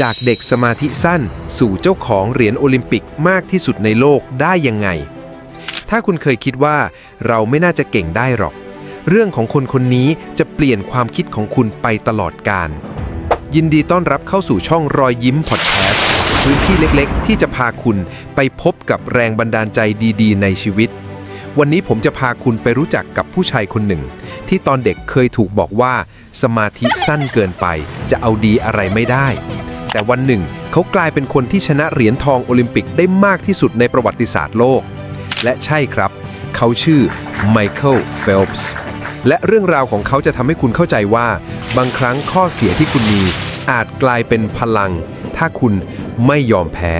จากเด็กสมาธิสั้น สู่เจ้าของเหรียญโอลิมปิกมากที่สุดในโลกได้ยังไง ถ้าคุณเคยคิดว่าเราไม่น่าจะเก่งได้หรอก เรื่องของคนคนนี้จะเปลี่ยนความคิดของคุณไปตลอดกาลยินดีต้อนรับเข้าสู่ช่องรอยยิ้มพอดแคสต์พื้นที่เล็กๆ ที่จะพาคุณไปพบกับแรงบันดาลใจดีๆ ในชีวิต วันนี้ผมจะพาคุณไปรู้จักกับผู้ชายคนหนึ่ง ที่ตอนเด็กเคยถูกบอกว่า สมาธิสั้นเกินไปจะเอาดีอะไรไม่ได้ แต่วันหนึ่ง เขากลายเป็นคนที่ชนะเหรียญทองโอลิมปิกได้มากที่สุดในประวัติศาสตร์โลก และใช่ครับ เขาชื่อไมเคิลเฟลป์ส์และเรื่องราวของเขาจะทำให้คุณเข้าใจว่า บางครั้งข้อเสียที่คุณมี อาจกลายเป็นพลัง ถ้าคุณไม่ยอมแพ้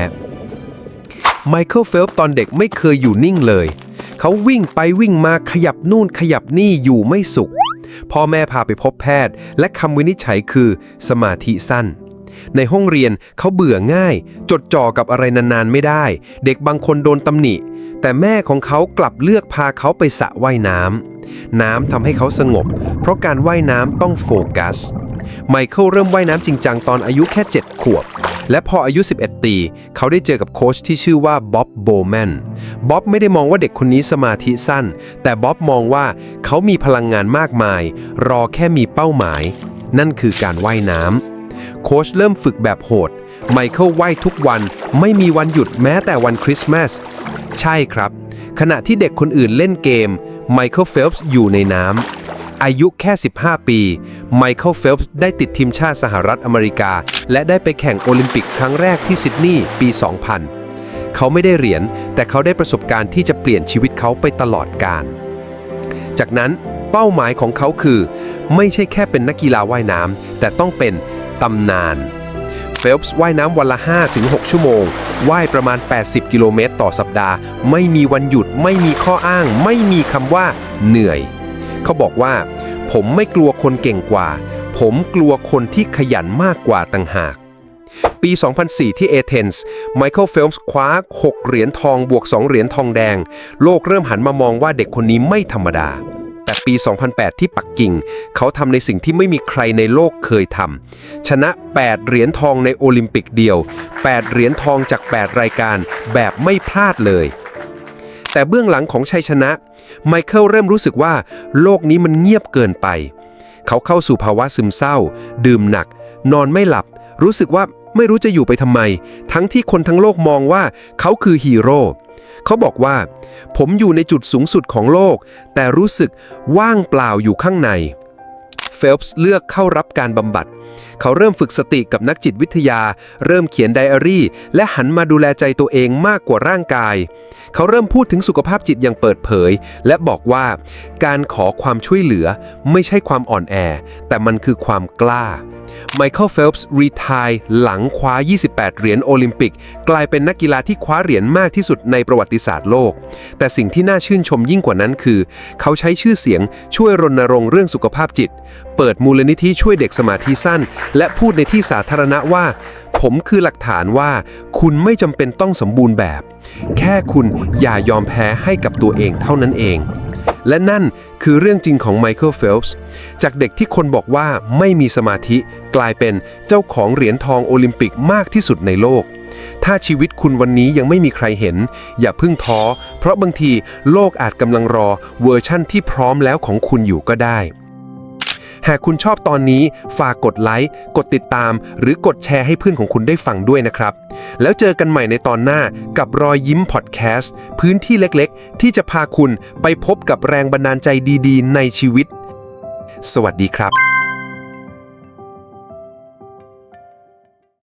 ไมเคิลเฟลป์ตอนเด็กไม่เคยอยู่นิ่งเลย เขาวิ่งไปวิ่งมาขยับนู่นขยับนี่อยู่ไม่สุข พ่อแม่พาไปพบแพทย์ และคำวินิจฉัยคือ สมาธิสั้น ในห้องเรียนเขาเบื่อง่าย จดจ่อกับอะไรนานๆไม่ได้ เด็กบางคนโดนตำหนิ แต่แม่ของเขากลับเลือกพาเขาไปสระว่ายน้ำน้ำทำให้เขาสงบ เพราะการว่ายน้ำต้องโฟกัส ไมเคิลเริ่มว่ายน้ำจริงจังตอนอายุแค่ 7 ขวบ และพออายุ 11 ปี เขาได้เจอกับโค้ชที่ชื่อว่าบ๊อบโบแมนบ๊อบไม่ได้มองว่าเด็กคนนี้สมาธิสั้น แต่บ๊อบมองว่าเขามีพลังงานมากมาย รอแค่มีเป้าหมาย นั่นคือการว่ายน้ำ โค้ชเริ่มฝึกแบบโหด ไมเคิลว่ายทุกวันไม่มีวันหยุดแม้แต่วันคริสต์มาส ใช่ครับ ขณะที่เด็กคนอื่นเล่นเกม ไมเคิลเฟลป์อยู่ในน้ำ อายุแค่ 15 ปี ไมเคิลเฟลป์ได้ติดทีมชาติสหรัฐอเมริกา และได้ไปแข่งโอลิมปิกครั้งแรกที่ซิดนีย์ปี 2000 เขาไม่ได้เหรียญแต่เขาได้ประสบการณ์ที่จะเปลี่ยนชีวิตเขาไปตลอดกาลจากนั้นเป้าหมายของเขาคือ ไม่ใช่แค่เป็นนักกีฬาว่ายน้ำแต่ต้องเป็น ตำนาน เฟลป์ว่ายน้ำวันละ 5-6 ชั่วโมง ว่ายประมาณ 80 กิโลเมตรต่อสัปดาห์ ไม่มีวันหยุด ไม่มีข้ออ้าง ไม่มีคำว่าเหนื่อย เขาบอกว่า ผมไม่กลัวคนเก่งกว่า ผมกลัวคนที่ขยันมากกว่าต่างหาก ปี 2004 ที่เอเธนส์ ไมเคิลเฟลป์คว้า 6 เหรียญทองบวก 2 เหรียญทองแดง โลกเริ่มหันมามองว่าเด็กคนนี้ไม่ธรรมดา แต่ปี 2008 ที่ปักกิ่ง เขาทำในสิ่งที่ไม่มีใครในโลกเคยทำชนะ 8 เหรียญทองในโอลิมปิกเดียว 8 เหรียญทองจาก 8 รายการแบบไม่พลาดเลย แต่เบื้องหลังของชัยชนะไมเคิลเริ่มรู้สึกว่า โลกนี้มันเงียบเกินไป เขาเข้าสู่ภาวะซึมเศร้า ดื่มหนัก นอนไม่หลับ รู้สึกว่า ไม่รู้จะอยู่ไปทำไม ทั้งที่คนทั้งโลกมองว่าเขาคือฮีโร่เขาบอกว่า ผมอยู่ในจุดสูงสุดของโลก แต่รู้สึกว่างเปล่าอยู่ข้างในเฟลป์เลือกเข้ารับการบำบัด เขาเริ่มฝึกสติกับนักจิตวิทยา เริ่มเขียนไดอารี่ และหันมาดูแลใจตัวเองมากกว่าร่างกาย เขาเริ่มพูดถึงสุขภาพจิตอย่างเปิดเผย และบอกว่า การขอความช่วยเหลือไม่ใช่ความอ่อนแอ แต่มันคือความกล้า ไมเคิลเฟลป์รีทายหลังคว้า 28 เหรียญโอลิมปิก กลายเป็นนักกีฬาที่คว้าเหรียญมากที่สุดในประวัติศาสตร์โลก แต่สิ่งที่น่าชื่นชมยิ่งกว่านั้นคือ เขาใช้ชื่อเสียงช่วยรณรงค์เรื่องสุขภาพจิต เปิดมูลนิธิช่วยเด็กสมาธิสั้น และพูดในที่สาธารณะว่า ผมคือหลักฐานว่า คุณไม่จำเป็นต้องสมบูรณ์แบบ แค่คุณอย่ายอมแพ้ให้กับตัวเองเท่านั้นเอง และนั่นคือเรื่องจริงของไมเคิลเฟลส์จากเด็กที่คนบอกว่าไม่มีสมาธิกลายเป็นเจ้าของเหรียญทองโอลิมปิกมากที่สุดในโลก ถ้าชีวิตคุณวันนี้ยังไม่มีใครเห็น อย่าเพิ่งท้อ เพราะบางทีโลกอาจกำลังรอเวอร์ชั่นที่พร้อมแล้วของคุณอยู่ก็ได้ หากคุณชอบตอนนี้ฝากกดไลค์กดติดตาม หรือกดแชร์ให้เพื่อนของคุณได้ฟังด้วยนะครับ แล้วเจอกันใหม่ในตอนหน้ากับรอยยิ้มพอดแคสต์พื้นที่เล็กๆ ที่จะพาคุณไปพบกับแรงบันดาลใจดีๆ ในชีวิต สวัสดีครับ